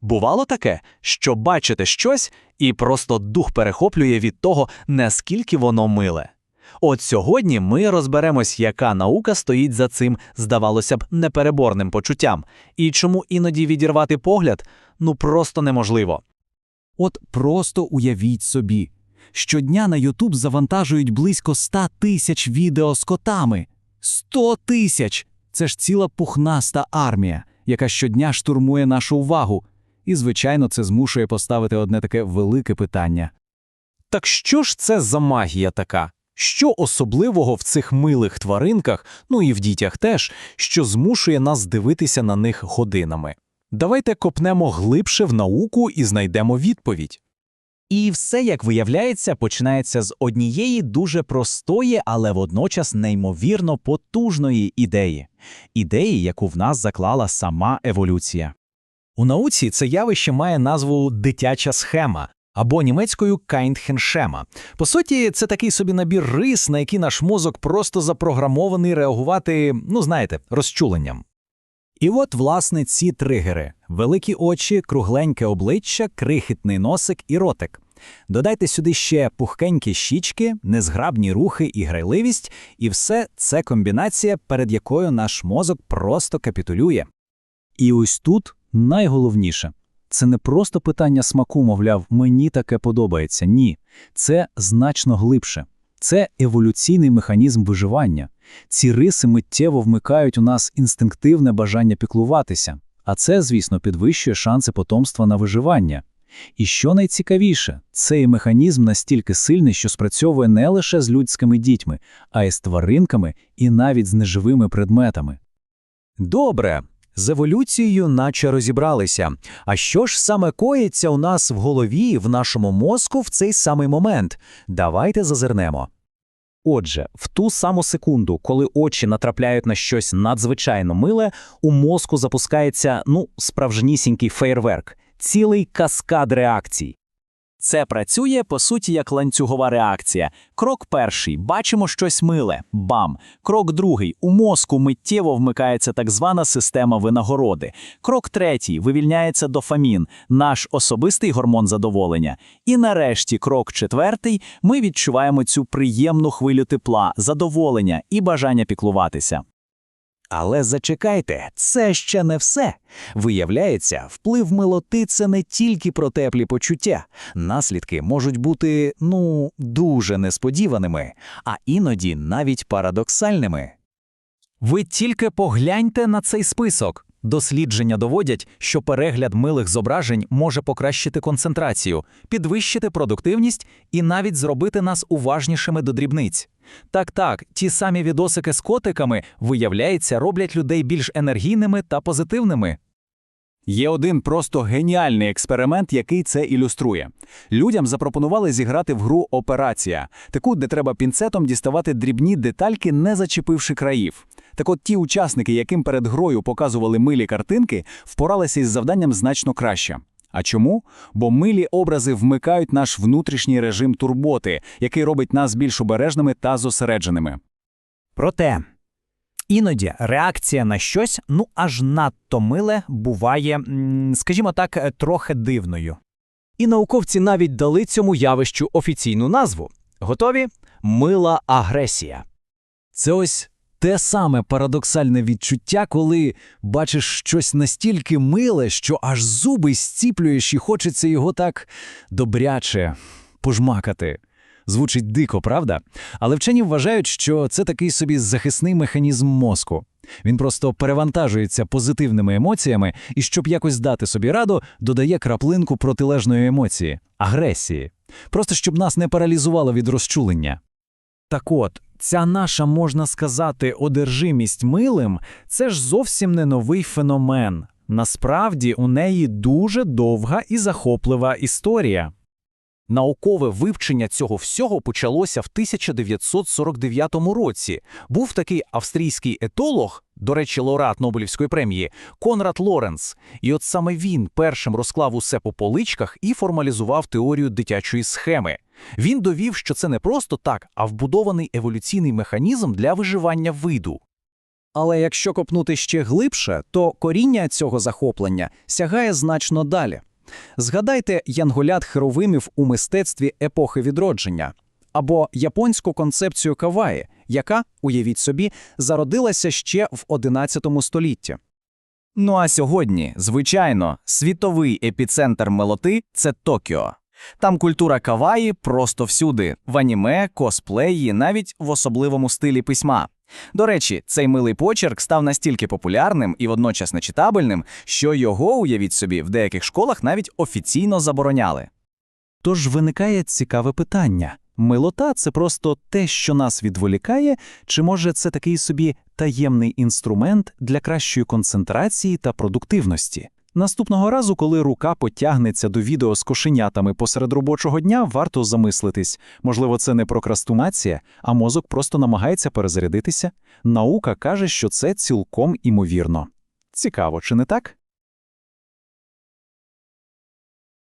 Бувало таке, що бачите щось і просто дух перехоплює від того, наскільки воно миле. От сьогодні ми розберемось, яка наука стоїть за цим, здавалося б, непереборним почуттям, і чому іноді відірвати погляд ну просто неможливо. От просто уявіть собі. Щодня на Ютуб завантажують близько 100 тисяч відео з котами. 100 тисяч! Це ж ціла пухнаста армія, яка щодня штурмує нашу увагу. І, звичайно, це змушує поставити одне таке велике питання. Так що ж це за магія така? Що особливого в цих милих тваринках, ну і в дітях теж, що змушує нас дивитися на них годинами? Давайте копнемо глибше в науку і знайдемо відповідь. І все, як виявляється, починається з однієї дуже простої, але водночас неймовірно потужної ідеї ідеї, яку в нас заклала сама еволюція. У науці це явище має назву дитяча схема або німецькою Kindhenschema. По суті, це такий собі набір рис, на який наш мозок просто запрограмований реагувати, ну знаєте, розчуленням. І от, власне, ці тригери: великі очі, кругленьке обличчя, крихітний носик і ротик. Додайте сюди ще пухкенькі щічки, незграбні рухи і грайливість, і все це комбінація, перед якою наш мозок просто капітулює. І ось тут найголовніше це не просто питання смаку, мовляв, мені таке подобається. Ні, це значно глибше. Це еволюційний механізм виживання. Ці риси миттєво вмикають у нас інстинктивне бажання піклуватися, а це, звісно, підвищує шанси потомства на виживання. І що найцікавіше, цей механізм настільки сильний, що спрацьовує не лише з людськими дітьми, а й з тваринками і навіть з неживими предметами. Добре, з еволюцією наче розібралися. А що ж саме коїться у нас в голові, в нашому мозку в цей самий момент? Давайте зазирнемо. Отже, в ту саму секунду, коли очі натрапляють на щось надзвичайно миле, у мозку запускається ну, справжнісінький фейерверк, цілий каскад реакцій. Це працює, по суті, як ланцюгова реакція. Крок перший бачимо щось миле бам. Крок другий у мозку миттєво вмикається так звана система винагороди. Крок третій вивільняється дофамін, наш особистий гормон задоволення. І нарешті, крок четвертий, ми відчуваємо цю приємну хвилю тепла, задоволення і бажання піклуватися. Але зачекайте, це ще не все. Виявляється, вплив милоти це не тільки про теплі почуття. Наслідки можуть бути, ну, дуже несподіваними, а іноді навіть парадоксальними. Ви тільки погляньте на цей список. Дослідження доводять, що перегляд милих зображень може покращити концентрацію, підвищити продуктивність і навіть зробити нас уважнішими до дрібниць. Так, так, ті самі відосики з котиками, виявляється, роблять людей більш енергійними та позитивними. Є один просто геніальний експеримент, який це ілюструє. Людям запропонували зіграти в гру Операція, таку, де треба пінцетом діставати дрібні детальки, не зачепивши країв. Так от ті учасники, яким перед грою показували милі картинки, впоралися із завданням значно краще. А чому? Бо милі образи вмикають наш внутрішній режим турботи, який робить нас більш обережними та зосередженими. Проте іноді реакція на щось, ну аж надто миле, буває, скажімо так, трохи дивною. І науковці навіть дали цьому явищу офіційну назву. Готові? Мила агресія. Це ось те саме парадоксальне відчуття, коли бачиш щось настільки миле, що аж зуби зціплюєш і хочеться його так добряче пожмакати. Звучить дико, правда? Але вчені вважають, що це такий собі захисний механізм мозку. Він просто перевантажується позитивними емоціями і, щоб якось дати собі раду, додає краплинку протилежної емоції агресії. Просто щоб нас не паралізувало від розчулення. Так от, ця наша, можна сказати, одержимість милим це ж зовсім не новий феномен. Насправді у неї дуже довга і захоплива історія. Наукове вивчення цього всього почалося в 1949 році. Був такий австрійський етолог, до речі, лауреат Нобелівської премії, Конрад Лоренц. І от саме він першим розклав усе по поличках і формалізував теорію дитячої схеми. Він довів, що це не просто так, а вбудований еволюційний механізм для виживання виду. Але якщо копнути ще глибше, то коріння цього захоплення сягає значно далі. Згадайте янголят херовимів у мистецтві епохи відродження або японську концепцію каваї, яка, уявіть собі, зародилася ще в XI столітті. Ну а сьогодні, звичайно, світовий епіцентр мелоти це Токіо. Там культура каваї просто всюди, в аніме, косплеї, навіть в особливому стилі письма. До речі, цей милий почерк став настільки популярним і водночас нечитабельним, що його, уявіть собі, в деяких школах навіть офіційно забороняли. Тож виникає цікаве питання. Милота – це просто те, що нас відволікає, чи може це такий собі таємний інструмент для кращої концентрації та продуктивності? Наступного разу, коли рука потягнеться до відео з кошенятами посеред робочого дня, варто замислитись. Можливо, це не прокрастинація, а мозок просто намагається перезарядитися? Наука каже, що це цілком імовірно. Цікаво, чи не так?